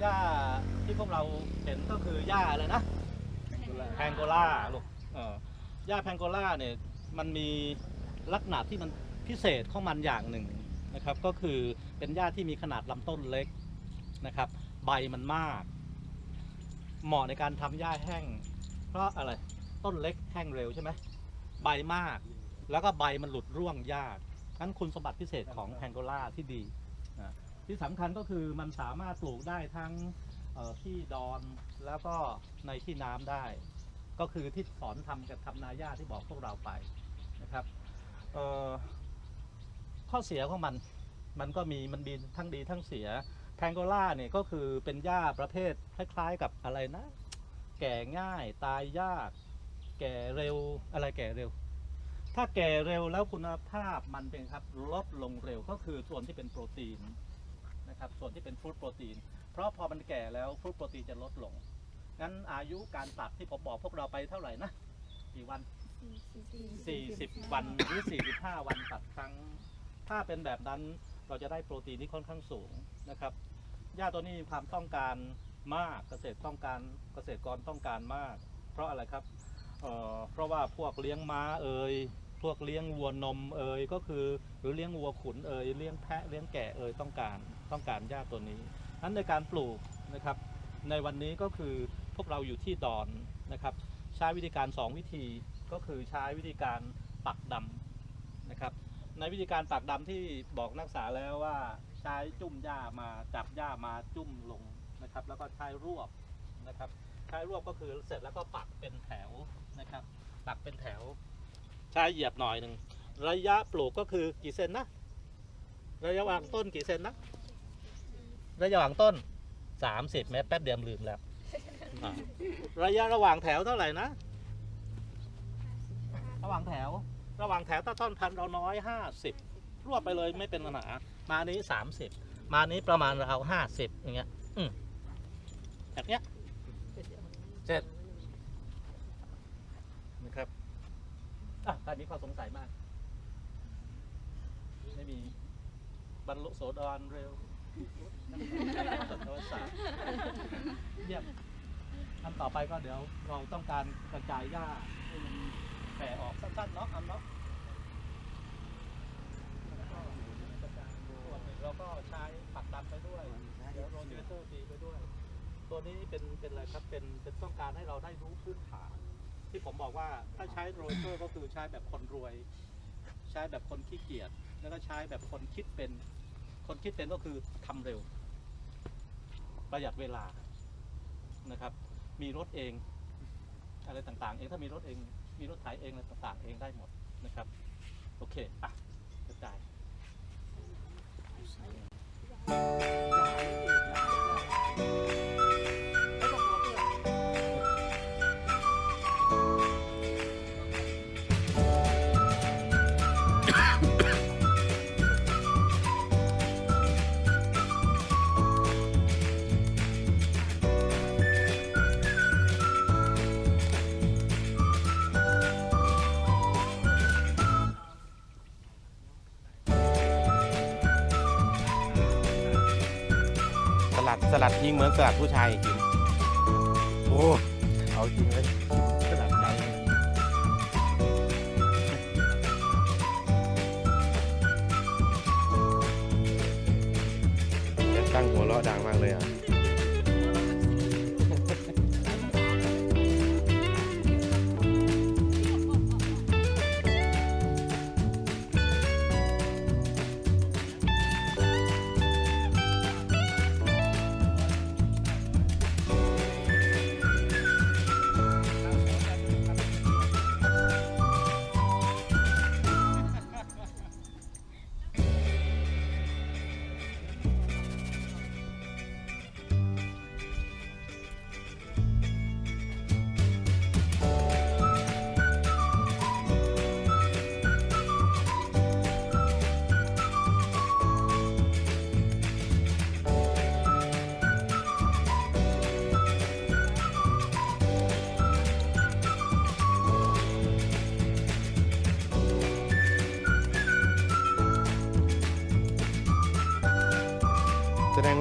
หญ้าที่พวกเราเห็นก็คือหญ้าอะไรนะแพงโกล่าลูกเออหญ้าแพงโกล่าเนี่ยมันมีลักษณะที่มันพิเศษของมันอย่างหนึ่งนะครับ ก็คือเป็นหญ้าที่มีขนาดลำต้นเล็กนะครับ ใบมันมาก เหมาะในการทำหญ้าแห้ง เพราะอะไรต้นเล็กแห้งเร็วใช่ไหมใบมาก แล้วก็ใบมันหลุดร่วงยากนั้นคุณสมบัติพิเศษของแพงโกล่าที่ดีนะ ที่สำคัญก็คือมันสามารถปลูกได้ทั้งเอ่อที่ดอนแล้วก็ในที่น้ำได้ ก็คือที่สอนทำกับทำนาหญ้าที่บอกพวกเราไปนะครับเอ่อข้อเสียของมันมันก็มีมันมีทั้งดีทั้งเสียแพงโกล่าเนี่ยก็คือเป็นหญ้าประเภทคล้ายๆกับอะไรนะ แก่ง่ายตายยาก แก่เร็วอะไรแก่เร็ว ถ้าแก่เร็วแล้วคุณภาพมันเป็นครับลดลงเร็วก็คือส่วนที่เป็นโปรตีน นะครับส่วนที่เป็นฟรุตโปรตีน เพราะพอมันแก่แล้วฟรุตโปรตีนจะลดลง งั้นอายุการตัดที่ผมบอกพวกเราไปเท่าไหร่นะกี่วัน 40 วันหรือ 45 วันตัดครั้ง ถ้าเป็นแบบนั้นเราจะได้โปรตีนที่ค่อนข้างสูงนะครับหญ้าตัวนี้มีความต้องการมากเกษตรต้องการเกษตรกรต้องการมาก เพราะอะไรครับเอ่อเพราะว่าพวกเลี้ยงม้าเอ่ยพวกเลี้ยงวัวนมเอ่ยก็คือหรือเลี้ยงวัวขุนเอ่ยเลี้ยงแพะเลี้ยงแกะเอ่ยต้องการ ต้องการหญ้าตัวนี้นั้นในการปลูกนะครับ ในวันนี้ก็คือพวกเราอยู่ที่ดอนนะครับ ใช้วิธีการ 2 วิธีก็คือใช้วิธีการปักดำนะครับ ในวิธีการปักดำที่บอกนักศึกษาแล้วว่าใช้จุ่มหญ้ามาจับหญ้ามาจุ่มลงนะครับ แล้วก็ใช้รวบนะครับใช้รวบก็คือเสร็จแล้วก็ปักเป็นแถวนะครับ ปักเป็นแถว ใช้เหยียบหน่อยหนึ่งระยะปลูกก็คือกี่เซนนะระยะวางต้นกี่เซนนะ ระยะวางต้น 30 เมตรแป๊บเดียวลืมแล้วอะระยะระหว่างแถวเท่าไหร่นะ ระหว่างแถว ระหว่างแถวถ้าต้นพันธุ์เราน้อยห้าสิบรวบไปเลยไม่เป็นปัญหามานี้สามสิบมานี้ประมาณเราห้าสิบอย่างเงี้ยอืมแบบเนี้ยเสร็จนะครับอะตอนนี้ข้อสงสัยมาก ไม่มีบรรลุโสดรเร็ว โทรศัพท์เยี่ยมอันต่อไปก็เดี๋ยวเราต้องการกระจายหญ้าให้มันแผ่ออกสั้นๆเนาะอันเนาะแล้วก็กระจายส่วนหนึ่งเราก็ใช้ปักดำไปด้วยเดี๋ยวโรเจเตอร์ปีไปด้วย ตัวนี้เป็นเป็นอะไรครับเป็นเป็นต้องการให้เราได้รู้พื้นฐาน ที่ผมบอกว่าถ้าใช้โรเจอร์ก็คือใช้แบบคนรวย ใช้แบบคนขี้เกียจแล้วก็ใช้แบบคนคิดเป็น คนคิดเป็นก็คือทำเร็ว ประหยัดเวลานะครับ มีรถเอง อะไรต่างๆ เองถ้ามีรถเอง มีรถไถเองอะไรต่างๆ เองได้หมดนะครับ โอเค อะกระจาย ลัดสลัดทิ้งเหมือนสลัดผู้ชายจริงโอ้เอาจริงเลยสลัดใจตั้งหัวเราะดังมากเลยอะ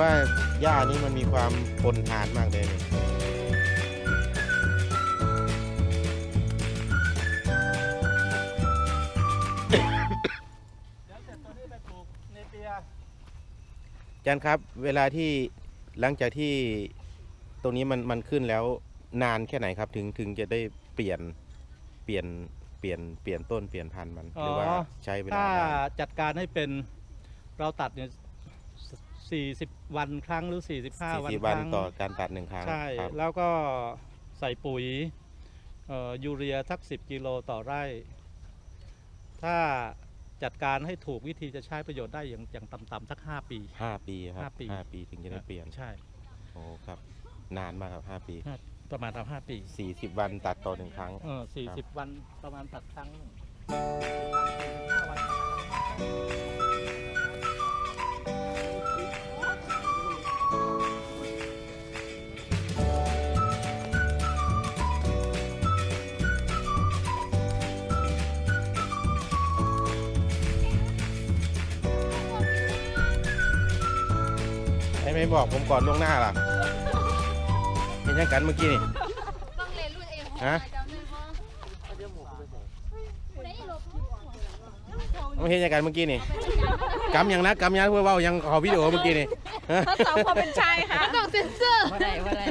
ว่าหญ้านี้มันมีความทนทานมากเลยเนี่ยเสร็จตันี้ไปปลูกเนเปียอาจารย์ครับ เวลาที่หลังจากที่ตรงนี้มันมันขึ้นแล้วนานแค่ไหนครับ ถึงถึงจะได้เปลี่ยนเปลี่ยนเปลี่ยนเปลี่ยนต้นเปลี่ยนพันธุ์มันหรือว่าใช้เวลาถ้านาน จัดการให้เป็นเราตัดเนี่ย สี่สิบวันครั้งหรือสี่สิบห้าสี่วันสิบควันรั้งต่อการตัดหนึ่งครั้งใช่ครับแล้วก็ใส่ปุ๋ยเอ่อยูเรียสักสิบกิโลต่อไร่ ถ้าจัดการให้ถูกวิธีจะใช้ประโยชน์ได้อย่างอย่างต่ำๆสักห้าปี ห้าปีครับห้าปี ห้าปีถึงจะได้เปลี่ยนใช่โอ้ครับ นานมากครับห้าปีประมาณทำห้าปี สี่สิบวันตัดต่อหนึ่งครั้ง เออสี่สิบวันประมาณตัดครั้งหนึ่ง45วันไอ้ ไม่บอกผมก่อนล่วงหน้าล่ะเห็นยังกันเมื่อกี้นี่ต้องเรียนรุ่นเองฮะจำได้ปะไหนหลบไม่เห็นยังกันเมื่อกี้นี่กำยังนะกำยังเพื่อเว่ายังขอวิดีโอเมื่อกี้นี่ฮะทดสอบความเป็นชายค่ะต้องเซ็นเซอร์ว่าไรว่าไร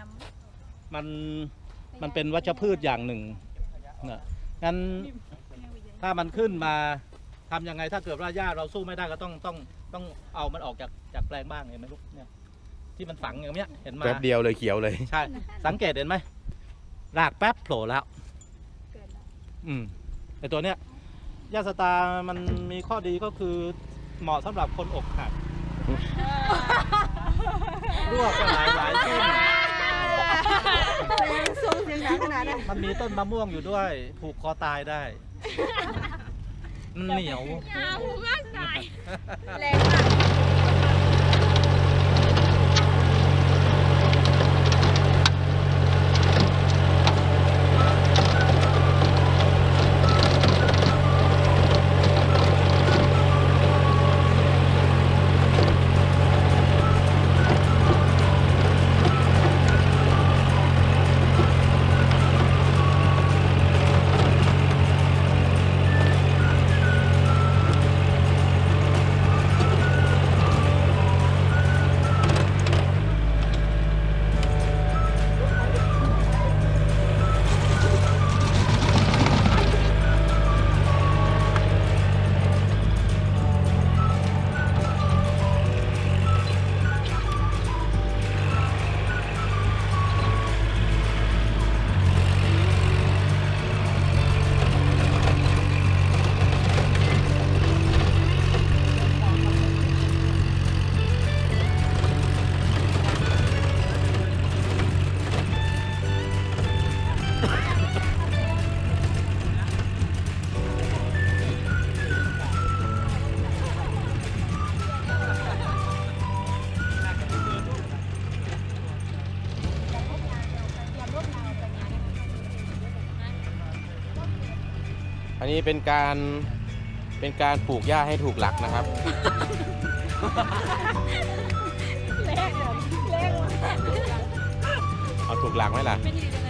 งามมันมันเป็นวัชพืชอย่างหนึ่งนะงั้นถ้ามันขึ้นมาทำยังไงถ้าเกิดว่าหญ้าเราสู้ไม่ได้ก็ต้องต้องต้องเอามันออกจากจากแปลงบ้างเห็นไหมลูกเนี่ยที่มันฝังอย่างเนี้ยเห็นมาแป๊บเดียวเลยเขียวเลย ใช่ สังเกตเห็นไหมรากแป๊บโผล่แล้วอืมไอตัวเนี้ยยาสตาร์มันมีข้อดีก็คือเหมาะสำหรับคนอกหักรั่วก็หลายหลายต้นสูงเสียงดังขนาดนั้น มันมีต้นมะม่วงอยู่ด้วย ผูกคอตายได้ มันเหนียว ยาวมากตายแรงมาก นนี้เป็นการเป็นการปลูกหญ้าให้ถูกหลักนะครับ แรงแรงเอาถูกหลักไหมล่ะ ไม่ดีจังเลย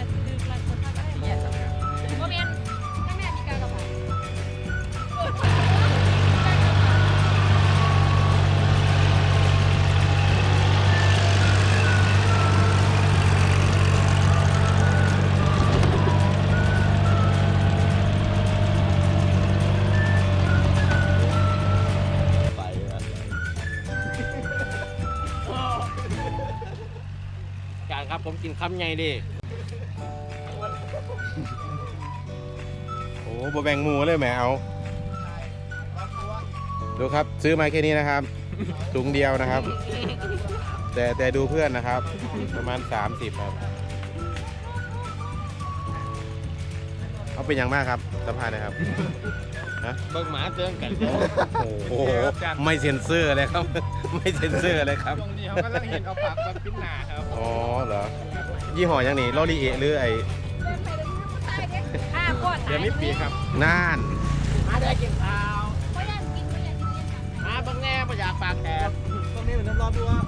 กินคำใหญ่ดิโอ้บแบ่งหมูเลยแหมเอา ดูครับซื้อมาแค่นี้นะครับถุงเดียวนะครับ แต่แต่ดูเพื่อนนะครับ ประมาณ 30 ครับ เอาเป็นอย่างมากครับสัมภาษณ์นะครับ เบิ่งหมาเตือนกันโอ้โห ไม่เซ็นเซอร์เลยครับ ไม่เซ็นเซอร์เลยครับตรงนี้เขากำลังเห็นเอาปากมันปิ้นหนาครับอ๋อเหรอ ยี่ห้ออย่างนี้ลอรีเอะหรือไอ้ห้าขวดเดี๋ยวไม่ปีครับ น่าน มาได้กินข้าวก็ยังกินก็ยังกินเล่นกันมาเบิ่งแน่ประหยัดปากแดดตรงนี้เป็นน้ำร้อนด้วย